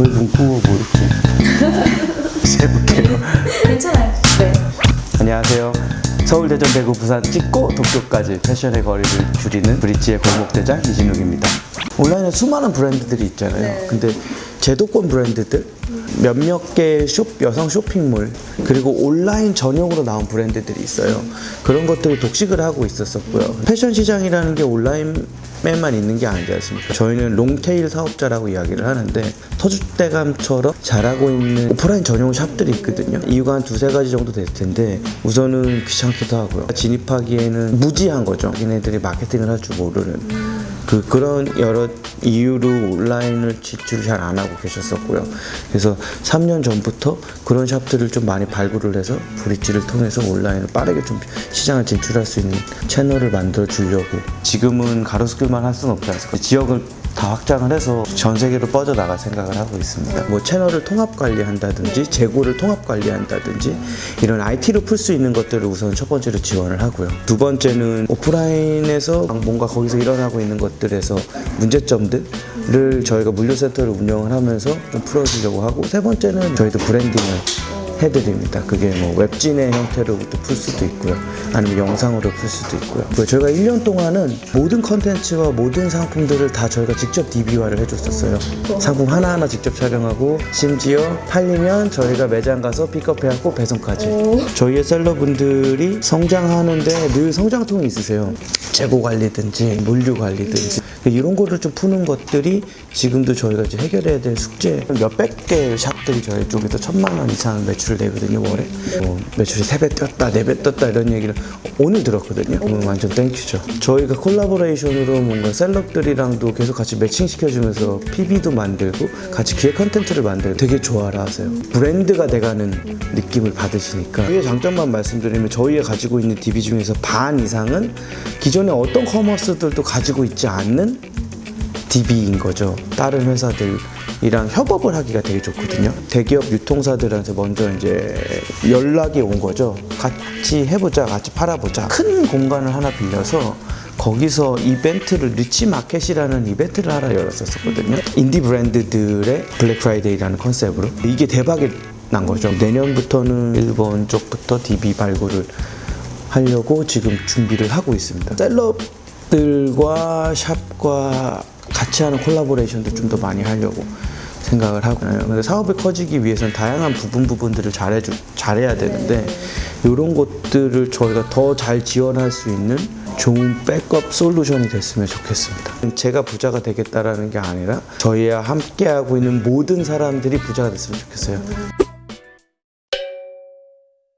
저희 문구가 뭐였지? 세볼게요. 괜찮아요. 네. 안녕하세요. 서울, 대전, 대구, 부산 찍고 도쿄까지 패션의 거리를 줄이는 브릿지의 골목대장 이진욱입니다. 온라인에 수많은 브랜드들이 있잖아요. 네. 근데 제도권 브랜드들 몇몇 개의 쇼, 여성 쇼핑몰 그리고 온라인 전용으로 나온 브랜드들이 있어요. 그런 것들을 독식을 하고 있었었고요. 패션 시장이라는 게 온라인에만 있는 게 아니지 않습니까? 저희는 롱테일 사업자라고 이야기를 하는데 터줏대감처럼 잘하고 있는 오프라인 전용 샵들이 있거든요. 이유가 한 두세 가지 정도 될 텐데 우선은 귀찮기도 하고요. 진입하기에는 무지한 거죠. 얘네들이 마케팅을 할 줄 모르는. 그 그런 여러 이유로 온라인을 지출을 잘안 하고 계셨었고요. 그래서 3년 전부터 그런 샵들을 좀 많이 발굴을 해서 브릿지를 통해서 온라인을 빠르게 좀 시장을 진출할 수 있는 채널을 만들어 주려고 지금은 가로수길만 할 수는 없지 않습니까? 지역을 다 확장을 해서 전 세계로 뻗어나갈 생각을 하고 있습니다. 뭐 채널을 통합 관리한다든지 재고를 통합 관리한다든지 이런 IT로 풀 수 있는 것들을 우선 첫 번째로 지원을 하고요. 두 번째는 오프라인에서 뭔가 거기서 일어나고 있는 것들에서 문제점들을 저희가 물류센터를 운영을 하면서 좀 풀어주려고 하고 세 번째는 저희도 브랜딩을 해드립니다. 그게 뭐 웹진의 형태로부터 풀 수도 있고요. 아니면 영상으로 풀 수도 있고요. 그리고 저희가 1년 동안은 모든 컨텐츠와 모든 상품들을 다 저희가 직접 DB화를 해줬었어요. 상품 하나하나 직접 촬영하고 심지어 팔리면 저희가 매장 가서 픽업해갖고 배송까지. 저희의 셀러분들이 성장하는데 늘 성장통이 있으세요. 재고 관리든지 물류 관리든지 이런 거를 좀 푸는 것들이 지금도 저희가 이제 해결해야 될 숙제 몇백 개 샵들이 저희 쪽에서 천만 원 이상 매출 을 내거든요 월에. 뭐 매출이 세배 떴다 네배 떴다 이런 얘기를 오늘 들었거든요. 오늘 완전 땡큐죠. 저희가 콜라보레이션으로 뭔가 셀럽들이랑도 계속 같이 매칭 시켜주면서 PB도 만들고 같이 기획 컨텐츠를 만들고 되게 좋아라 하세요. 브랜드가 돼가는 느낌을 받으시니까. 저희의 장점만 말씀드리면 저희가 가지고 있는 DB 중에서 반 이상은 기존의 어떤 커머스들도 가지고 있지 않는 DB인 거죠. 다른 회사들이랑 협업을 하기가 되게 좋거든요. 대기업 유통사들한테 먼저 이제 연락이 온 거죠. 같이 해보자, 같이 팔아보자. 큰 공간을 하나 빌려서 거기서 이벤트를 리치 마켓이라는 이벤트를 하나 열었었거든요. 인디 브랜드들의 블랙 프라이데이라는 컨셉으로 이게 대박이 난 거죠. 내년부터는 일본 쪽부터 DB 발굴을 하려고 지금 준비를 하고 있습니다. 셀럽들과 샵과 같이 하는 콜라보레이션도 좀 더 많이 하려고 생각을 하고 있어요. 근데 사업이 커지기 위해서는 다양한 부분 부분들을 잘해주 잘해야 되는데 이런 것들을 저희가 더 잘 지원할 수 있는 좋은 백업 솔루션이 됐으면 좋겠습니다. 제가 부자가 되겠다라는 게 아니라 저희와 함께하고 있는 모든 사람들이 부자가 됐으면 좋겠어요.